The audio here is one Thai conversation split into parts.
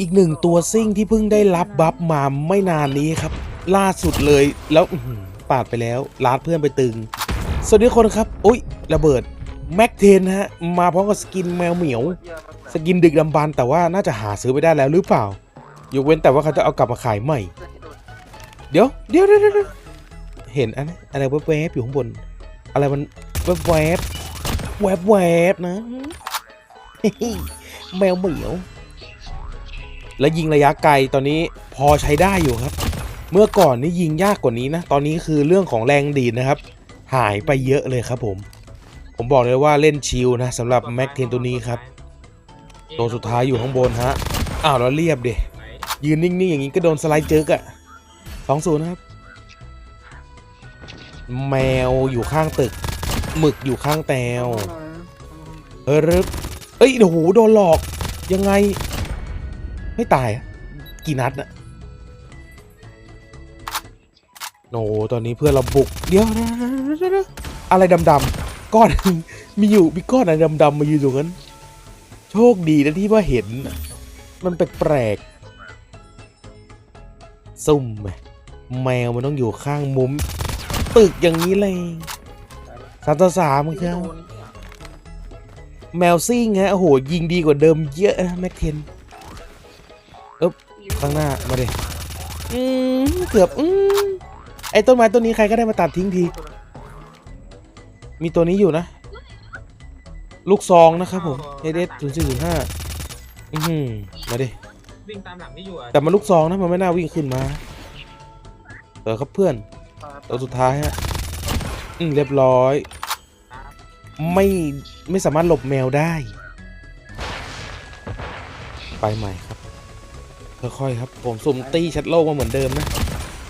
อีกหนึ่งตัวซิ่งที่เพิ่งได้รับบัฟมาไม่นานนี้ครับ ล่าสุดเลยแล้วปาดไปแล้วลาดเพื่อนไปตึง สวัสดีทุกคนครับโอ้ยระเบิดแม็กเทนฮะ มาพร้อมกับสกินแมวเหมียว สกินดึกดำบรรพ์แต่ว่าน่าจะหาซื้อไปได้แล้วหรือเปล่ายกเว้นแต่ว่าเขาจะเอากลับมาขายใหม่ เดี๋ยวเดี๋ยวเดี๋ยวเห็นอะไรอะไรแวบๆอยู่ข้างบน อะไรมันแวบๆแวบๆแวบๆนะแมวเหมียว และยิงระยะไกลตอนนี้พอใช้ได้อยู่ครับ เมื่อก่อนนี่ยิงยากกว่านี้นะ ตอนนี้คือเรื่องของแรงดีดนะครับ หายไปเยอะเลยครับผม ผมบอกเลยว่าเล่นชิลนะสำหรับแม็กเทนตัวนี้ครับ ตัวสุดท้ายอยู่ข้างบนฮะ อ้าวแล้วเรียบเดยืนนิ่งๆอย่างนี้ก็โดนสไลด์เจิกอะสองศูนย์นะครับ แมวอยู่ข้างตึก หมึกอยู่ข้างแตวเฮ้ยรึบเอ้ยโอ้โหโดนหลอกยังไง ไม่ตายอะกี่นัดอะโอ้โหตอนนี้เพื่อนเราบุก เดี๋ยวนะอะไรดำๆก้อนมีอยู่มีก้อนอะไรดำๆมาอยู่ตรงนั้น โชคดีนะที่ว่าเห็น มันแปลกๆซุ่มไหมแมวมันต้องอยู่ข้างมุม ตึกอย่างนี้เลยสามต่อสามครับแมวซิ่งฮะโอ้โหยิงดีกว่าเดิมเยอะนะแม็กเทน ข้างหน้ามาดิอืมเกือบอืมไอ้ต้นไม้ต้นนี้ใครก็ได้มาตัดทิ้งที มีตัวนี้อยู่นะ ลูกซองนะครับผมเอเดสศูนย์สี่ศูนย์ห้าอือหือมาดิ วิ่งตามหลังนี่อยู่อะแต่มันลูกซองนะมันไม่น่าวิ่งขึ้นมาเออครับเพื่อนตัวสุดท้ายฮะ อืมเรียบร้อย ไม่ไม่สามารถหลบแมวได้ ไปใหม่ครับ ค่อยๆครับ ผมสุ่มตี้ชัดโลกมาเหมือนเดิมนะ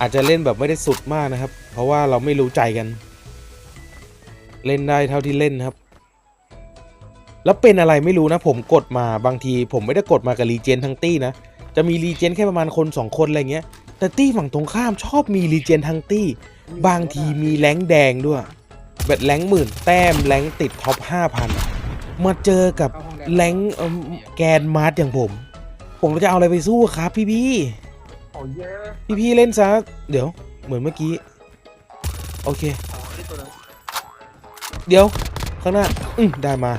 อาจจะเล่นแบบไม่ได้สุดมากนะครับ เพราะว่าเราไม่รู้ใจกัน เล่นได้เท่าที่เล่นครับ แล้วเป็นอะไรไม่รู้นะ ผมกดมาบางที ผมไม่ได้กดมากับรีเจนทั้งตี้นะ จะมีรีเจนแค่ประมาณคนสองคนอะไรเงี้ย แต่ตี้ฝั่งตรงข้ามชอบมีรีเจนทั้งตี้ บางทีมีแรงแดงด้วยแบบแรงหมื่นแต้มแรงติดท็อป5,000มาเจอกับแรงค์เอิ่มแกนมาร์ทอย่างผม ผมจะเอาอะไรไปสู้ครับ พี่พี่โอ้ยเยอะพี่พี่ๆเล่นซะเดี๋ยวเหมือนเมื่อกี้ โอเค เดี๋ยว ข้างหน้า อืมได้มา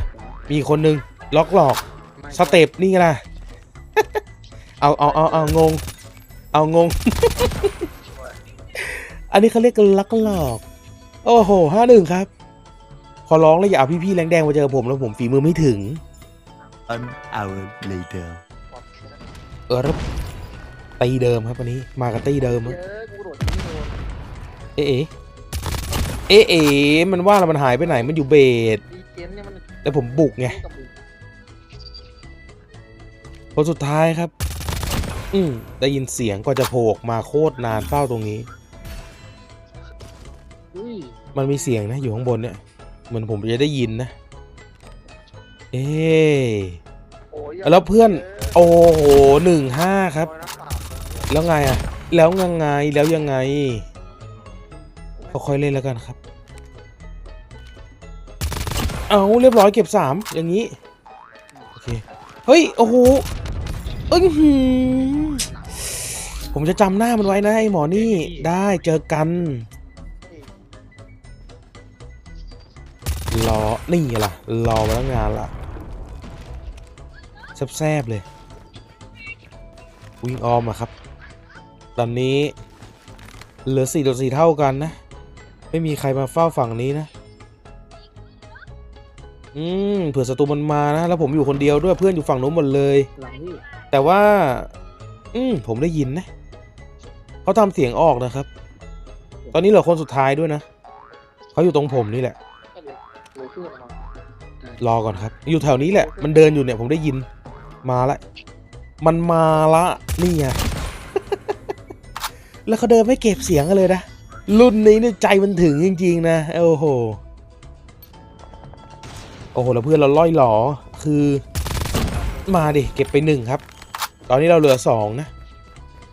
มีคนหนึ่งล็อกหลอก สเต็ปนี่ไงล่ะ เอาเอาเอาเอางง เอางง อันนี้เขาเรียกกันลักหลอก โอ้โหห้าหนึ่งครับ ขอร้องเลยอย่าเอาพี่ๆแรงแดงมาเจอผมแล้วผมฝีมือไม่ถึง One hour later. เออแล้วตีเดิมครับวันนี้ มากับตีเดิมเยอะอะกูโดดที่โดนเอ๊ะเอ๊ะเอ๊ะเอ๊ะมันว่าแล้วมันหายไปไหนมันอยู่เบสดีเจนเนี่ยมันแล้วผมบุกไงกับมึงคนสุดท้ายครับ อืมได้ยินเสียงกว่าจะโผล่ออกมาโคตรนานเฝ้าตรงนี้ อุ้ยมันมีเสียงนะอยู่ข้างบนเนี่ยเหมือนผมจะได้ยินนะ เอ๊ะโอ้ย แล้วเพื่อน โอ้โหหนึ่งห้าครับ แล้วไงอะแล้วยังไง แล้วยังไงค่อยๆเล่นแล้วกันครับ เอาเรียบร้อยเก็บสามอย่างนี้ โอเค เฮ้ย โอ้โหเอ้ยผมจะจำหน้ามันไว้นะไอ้หมอนี่ ได้เจอกัน รอ นี่ล่ะ รอมาตั้งงานละ แซบๆเลย วิ่งออมอะครับ ตอนนี้เหลือ4ต่อ4เท่ากันนะ ไม่มีใครมาเฝ้าฝั่งนี้นะ อืมเผื่อศัตรูมันมานะ แล้วผมอยู่คนเดียวด้วยเพื่อนอยู่ฝั่งนู้นหมดเลย แต่ว่า อืมผมได้ยินนะเขาทำเสียงออกนะครับ ตอนนี้เหลือคนสุดท้ายด้วยนะเขาอยู่ตรงผมนี่แหละ รอก่อนครับ อยู่แถวนี้แหละ มันเดินอยู่เนี่ยผมได้ยิน มาละ มันมาละนี่ไง แล้วเขาเดินไม่เก็บเสียงกันเลยนะ รุ่นนี้เนี่ยใจมันถึงจริง ๆ นะ โอ้โห โอ้โห แล้วเพื่อนเราล่อยหลอ คือ มาดิ เก็บไปหนึ่งครับ ตอนนี้เราเหลือสองนะ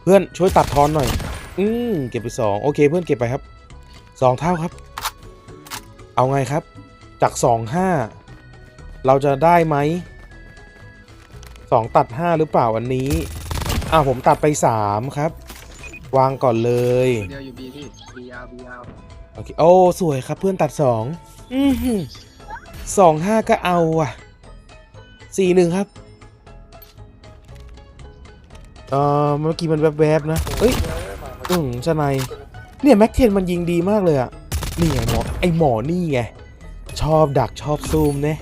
เพื่อนช่วยตัดทอนหน่อย อืมเก็บไปสองโอเค เพื่อนเก็บไปครับสองเท่าครับ เอาไงครับ จากสองห้าเราจะได้ไหม สองตัดห้าหรือเปล่าอันนี้ อ่าผมตัดไปสามครับ วางก่อนเลย เดียวอยู่บีพี่บียาวบียาวโอเค โอ้ สวยครับเพื่อนตัดสองอือหือสองห้าก็เอาอะสี่หนึ่งครับ เอ่อเมื่อกี้มันแวบๆนะ เอ้ยอืมชนายเนี่ยแม็กเทนมันยิงดีมากเลยอะ นี่ไงหมอ ไอหมอนี่ไง ชอบดักชอบซูมเนี่ย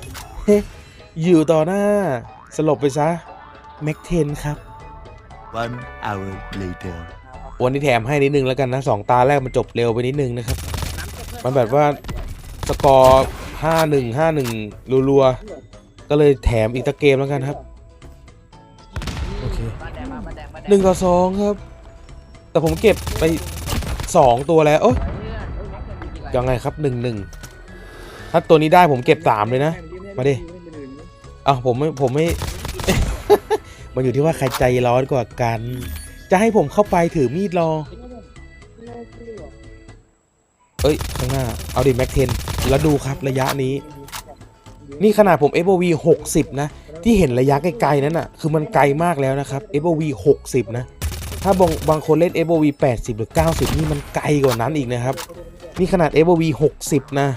อยู่ต่อหน้า สลบไปซะแม็กเทนครับ One hour later. วันนี้แถมให้นิดนึงแล้วกันนะสองตาแรกมันจบเร็วไปนิดนึงนะครับ มันแบบว่าสกอร์ห้าหนึ่งห้าหนึ่งรัวๆ ก็เลยแถมอีกตะเกมแล้วกันครับ โอเคบ้านแดงมาบ้านแดงบ้านแดงหนึ่งต่อสองครับ แต่ผมเก็บไปสองตัวแล้วโอ๊ยเพื่อนเอ้ยแม็กซ์เป็นยิงอะไรยังไงครับหนึ่งหนึ่งถ้าตัวนี้ได้ผมเก็บสามเลยนะ มาดิ อะผมไม่ผมไม่ มันอยู่ที่ว่าใครใจร้อนกว่ากัน จะให้ผมเข้าไปถือมีดรอ เอ้ยข้างหน้า เอาดิแม็กเทน แล้วดูครับระยะนี้ นี่ขนาดผม FOV 60 นะ ที่เห็นระยะไกลๆนั้นอะ คือมันไกลมากแล้วนะครับ FOV 60 นะ ถ้าบางบางคนเล่น FOV 80 หรือ 90 นี่มันไกลกว่านั้นอีกนะครับ นี่ขนาด FOV 60 นะ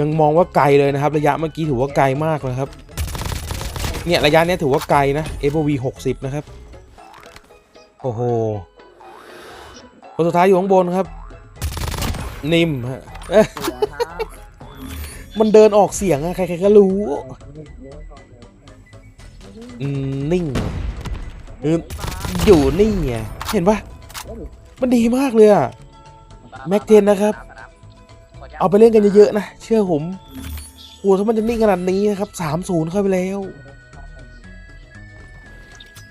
ยังมองว่าไกลเลยนะครับ ระยะเมื่อกี้ถือว่าไกลมากนะครับ เนี่ยระยะเนี้ยถือว่าไกลนะ FOV 60 นะครับ โอ้โหคนสุดท้ายอยู่ข้างบนครับ นิ่มฮะเอ๊ะมันเดินออกเสียงอะใครๆก็รู้ อืมนิ่งคืออยู่นี่ไงเห็นปะมันดีมากเลยอะแม็กเทนนะครับ เอาไปเล่นกันเยอะๆนะ เชื่อผมโหถ้ามันจะนิ่งขนาดนี้นะครับสามศูนย์เข้าไปแล้ว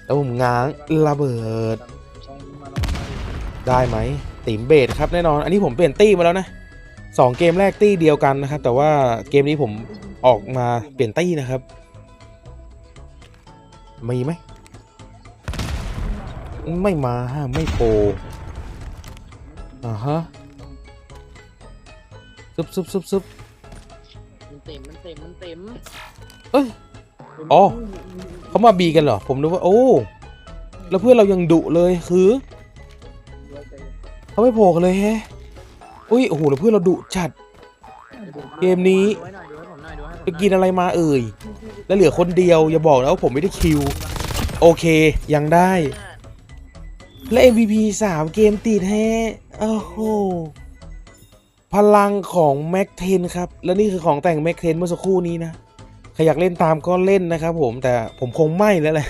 แล้วผมง้างระเบิด ได้ไหมติมเบดครับแน่นอน อันนี้ผมเปลี่ยนตี้มาแล้วนะสองเกมแรกตี้เดียวกันนะครับ แต่ว่าเกมนี้ผมออกมาเปลี่ยนตี้นะครับมีไหมไม่มาฮะไม่โปรอ่าฮะ ซุบซุบซุบซุบมันเต็มมันเต็มมันเต็มเอ้ยอ๋อเขามาบีกันเหรอ ผมนึกว่า โอ้ แล้วเพื่อนเรายังดุเลยคือเขาไม่โผล่กันเลยแฮะอุ้ยโอ้โหแล้วเพื่อนเราดุจัด เกมนี้ดูให้หน่อยดูให้ผมหน่อยดูให้ผมหไปน่อยกินอะไรมาเอ่ย แล้วเหลือคนเดียวอย่าบอกนะว่าผมไม่ได้คิว โอเคยังได้ และ MVP 3 เกมติดแฮะโอ้โห พลังของแม็กเทนครับ และนี่คือของแต่งแม็กเทนเมื่อสักครู่นี้นะใครอยากเล่นตามก็เล่นนะครับผมแต่ผมคงไม่แล้วแหละ